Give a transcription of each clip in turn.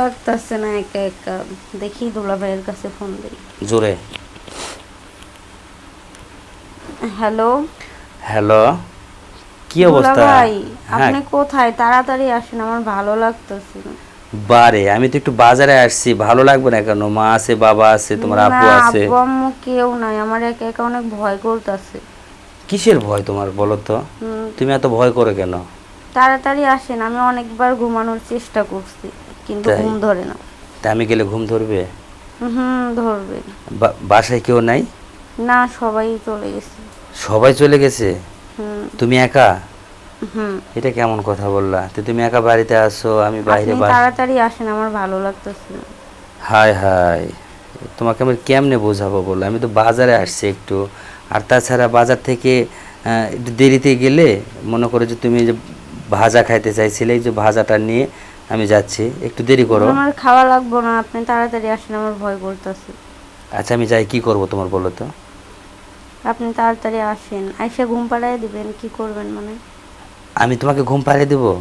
লাগতেছে না একা একা। দেখি দুলা ভাইয়ের কাছে ফোন দিই। জোরে। হ্যালো হ্যালো কি অবস্থা? ভাই হ্যাঁ। আপনি কোথায়? তাড়াতাড়ি আসেন আমার ভালো লাগতেছে। না বারে আমি তো একটু বাজারে আসছি। ভালো লাগবে না কেন? মা আছে বাবা আছে তোমার আপু না, আছে। আব্বু আম্মু কেউ নাই। আমার একা একা অনেক ভয় করতেছে। কিসের ভয় তোমার বলো তো? তুমি এত ভয় করে কেন? তাড়াতাড়ি আসেন আমি অনেকবার ঘুমানোর চেষ্টা করছি। কিন্তু ঘুম ধরে না। তা আমি গেলে ঘুম ধরবে? হুম ধরবে। বাসায় কেউ নাই? না সবাই চলে গেছে। সবাই চলে গেছে? তুমি একা? হুম। এটা কেমন কথা বললা? তো তুমি একা বাড়িতে আসো আমি বাইরে তাড়াতাড়ি আসেন আমার ভালো লাগতেছে হায় হায় তোমাকে আমি কেমনে বোঝাবো বলো আমি তো বাজারে আসছি একটু। আর তাছাড়া বাজার থেকে একটু দেরিতে গেলে মনে করো যে তুমি যে ভাজা খাইতে চাইছিলে এই যে ভাজাটা নিয়ে আমি যাচ্ছি একটু দেরি করো। আমার খাওয়া লাগবো না আপনি তাড়াতাড়ি আসেন আমার ভয় করতেছে। আচ্ছা আমি যাই কি করব তোমার বলো তো? আপনি তাড়াতাড়ি আসেন আইসা ঘুম পাড়ায় দিবেন কি করবেন মানে? আমি তোমাকে ঘুম পাড়িয়ে দেবো?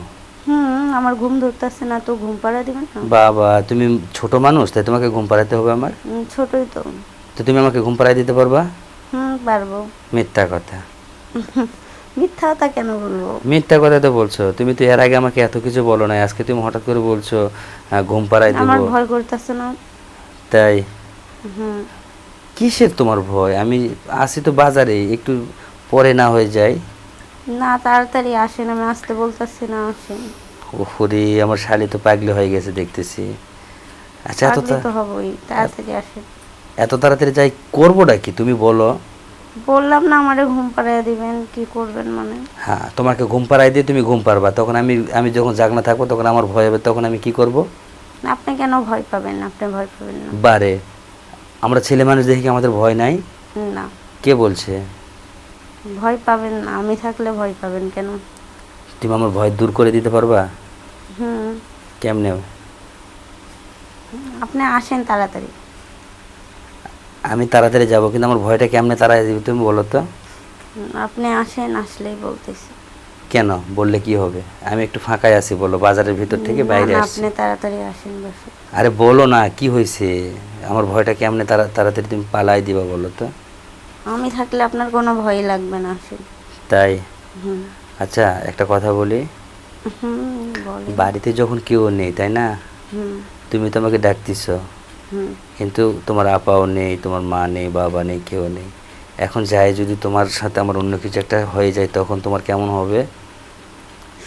হুম আমার ঘুম ধরতেছে না তো ঘুম পাড়ায় দিবেন না? বাবা তুমি ছোট মানুষ তাই তোমাকে ঘুম পাড়াতে হবে আমার? ছোটই তো। তো তুমি আমাকে ঘুম পাড়াই দিতে পারবা? হুম পারব। মিথ্যা কথা। মিথ্যা কথা কেন বলব? মিথ্যা কথা তো বলছো। তুমি তো এর আগে আমাকে এত কিছু বলো না আজকে তুমি হঠাৎ করে বলছো ঘুম পাড়াই আমার ভয় করতেছে না। তাই? কিসের তোমার ভয়? আমি আসি তো বাজারে একটু পরে না হয়ে যায় না তাড়াতাড়ি আসেন আমি আসতে বলতেছি না আসেন। ওহরে আমার শালি তো পাগলি হয়ে গেছে দেখতেছি। আচ্ছা এত পাগলি তো হবই তাড়াতাড়ি আসেন। এত তাড়াতাড়ি যাই করবোটা কি? তুমি বলো। বললাম না আমারে ঘুম পাড়ায় দিবেন কি করবেন মানে? হ্যাঁ তোমাকে ঘুম পাড়াই দিয়ে তুমি ঘুম পারবা তখন আমি আমি যখন জাগনা থাকব তখন আমার ভয় হবে তখন আমি কি করব? আপনি কেন ভয় পাবেন? আপনি ভয় পাবেন না। বারে আমরা ছেলে মানুষ দেখি কি আমাদের ভয় নাই? না। কে বলছে? ভয় পাবেন না আমি থাকলে ভয় পাবেন কেন? তুমি আমার ভয় দূর করে দিতে পারবা? হুম। কেমনে? আপনি আসেন তাড়াতাড়ি। আমি তাড়াতাড়ি যাব কিন্তু আমার ভয়টা কেমনে তাড়াই দিবে তুমি বলো তো? আপনি আসেন আসলেই বলতেছি। কেন? বললে কি হবে? আমি একটু ফাঁকায় আছি বলো বাজারের ভিতর থেকে বাইরে আসছি। আপনি তাড়াতাড়ি আসেন বসে। আরে বলো না কি হয়েছে? আমার ভয়টা কেমনে তাড়া তাড়াতাড়ি তুমি পালাই দিবা বলো তো? আমি থাকলে আপনার কোনো ভয় লাগবে না আসেন। তাই? আচ্ছা একটা কথা বলি। বাড়িতে যখন কেউ নেই তাই না? তুমি তো আমাকে ডাকতিস হুম কিন্তু তোমার আপাও নেই তোমার মা নেই বাবা নেই কেউ নেই। এখন যাই যদি তোমার সাথে আমার অন্য কিছু একটা হয়ে যায় তখন তোমার কেমন হবে?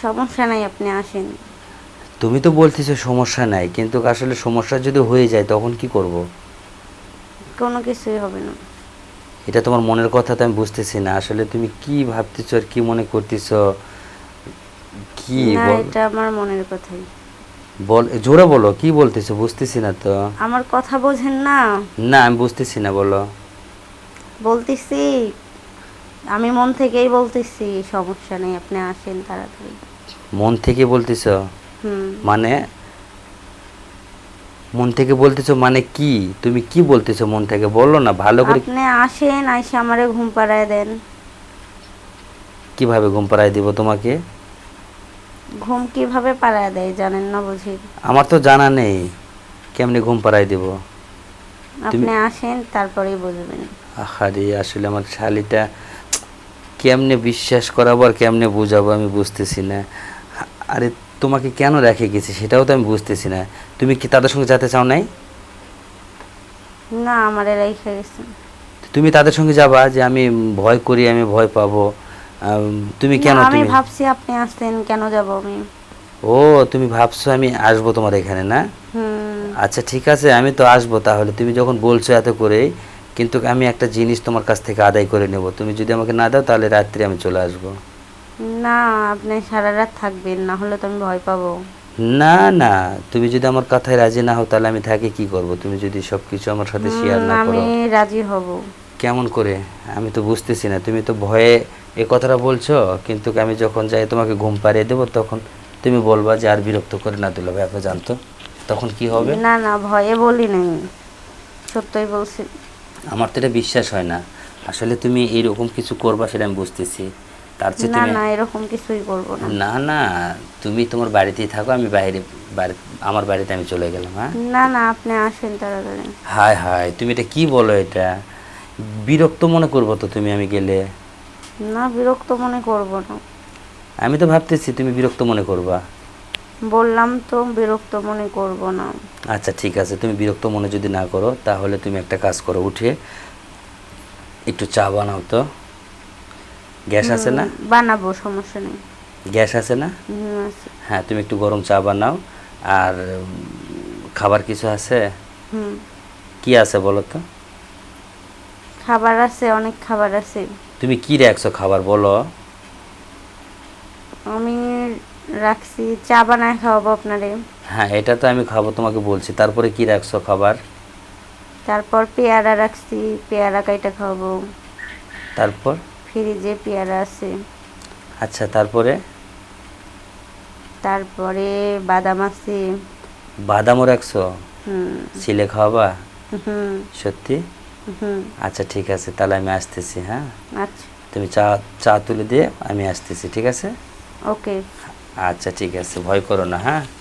সমস্যা নাই আপনি আসেন। তুমি তো বলতেছো সমস্যা নাই কিন্তু আসলে সমস্যা যদি হয়ে যায় তখন কি করব। কোনো কিছুই হবে না। এটা তোমার মনের কথা তো আমি বুঝতেছি না আসলে তুমি কি ভাবতেছো আর কি মনে করতেছো? কি না এটা আমার মনের কথাই। বল জোরে বলো কি বলতেছো? বুঝতেছি না তো। আমার কথা বোঝেন না। না আমি বুঝতেছি না বলো। বলতেছি আমি মন থেকেই বলতেছি সমস্যা নেই আপনি আসেন তাড়াতাড়ি। মন থেকে বলতেছো? হুম। মানে? মন থেকে বলতেছো মানে কি? তুমি কি বলতেছো মন থেকে? বলো না ভালো করে আপনি আসেন আইসে আমারে ঘুম পাড়ায় দেন। কীভাবে ঘুম পাড়ায় দিব তোমাকে? ঘুম কীভাবে পাড়ায় দেয় জানেন না বুঝি? আমার তো জানা নেই কেমনে ঘুম পাড়ায় দিব? আপনি আসেন তারপরেই বুঝবেন। আহারে আসলে আমার শালিটা কেমনে বিশ্বাস করাবো আর কেমনে বুঝাবো আমি বুঝতেছি না। আরে তোমাকে কেন রেখে গেছি সেটাও তো আমি বুঝতেছি না। তুমি কি তাদের সঙ্গে যেতে চাও নাই? না আমারে রেখে গেছেন। তুমি তাদের সঙ্গে যাবা যে আমি ভয় করি আমি ভয় পাবো। তুমি কেন আমি ভাবছি আপনি আসতেন কেন যাব আমি? ও তুমি ভাবছ আমি আসব তোমার এখানে না? আচ্ছা ঠিক আছে আমি তো আসব তাহলে। তুমি যখন বলছো এত করে কিন্তু আমি একটা জিনিস তোমার কাছ থেকে আদায় করে নেব। তুমি যদি আমাকে না দাও তাহলে রাত্রে আমি চলে আসব। না আপনি সারা রাত থাকবেন না হলে তো আমি ভয় পাবো। না না তুমি যদি আমার কথায় রাজি না হও তাহলে আমি থাকি কি করব? তুমি যদি সব কিছু আমার সাথে শেয়ার না আমি রাজি হব। কেমন করে? আমি তো বুঝতেছি না। তুমি তো ভয়ে এ কথাটা বলছো কিন্তু আমি যখন যাই তোমাকে ঘুম পাড়িয়ে দেবো তখন তুমি বলবা যে আর বিরক্ত করে না দিল আপনি জানতো। তখন কি হবে? না না ভয়ে বলি নাই। সত্যই বলছি। আমার তো এটা বিশ্বাস হয় না। আসলে তুমি এইরকম কিছু করবা সেটা আমি বুঝতেছি। তার চেয়ে না না এরকম কিছুই করব না। না না তুমি তোমার বাড়িতেই থাকো আমি বাইরে আমার বাড়িতে আমি চলে গেলাম হ্যাঁ? না না আপনি আসেন তাড়াতাড়ি। হায় হায় তুমি এটা কি বলো এটা? বিরক্ত মনে করব তো তুমি আমি গেলে। না বিরক্ত মনে করব না। আমি তো ভাবতেছি তুমি বিরক্ত মনে করবা। বললাম তো বিরক্ত মনে করব না। আচ্ছা ঠিক আছে তুমি বিরক্ত মনে যদি না করো তাহলে তুমি একটা কাজ করো উঠে একটু চা বানাও তো। গ্যাস আছে না? বানাবো সমস্যা নেই। গ্যাস আছে না? হ্যাঁ তুমি একটু গরম চা বানাও। আর খাবার কিছু আছে? হুম। কি আছে বলো তো? খাবার আছে অনেক খাবার আছে। তুমি কি রাখছো খাবার বলো? আমি রাখছি চা বানায় খাওয়াবো আপনারে। হ্যাঁ এটা তো আমি খাব তোমাকে বলছি। তারপরে কি রাখছো খাবার? তারপর পেয়ারা রাখছি পেয়ারা কাইটা খাওয়াবো। তারপর? ফ্রিজে পেয়ারা আছে। আচ্ছা তারপরে? তারপরে বাদাম আছে। বাদামও রাখছো? হুম। ছিলে খাওয়াবা? হুম। সত্যি? আচ্ছা ঠিক আছে তাহলে আমি আসতেছি হ্যাঁ? আচ্ছা। তুমি চা চা তুলে দিয়ে আমি আসতেছি ঠিক আছে? ওকে। আচ্ছা ঠিক আছে ভয় করো না হ্যাঁ?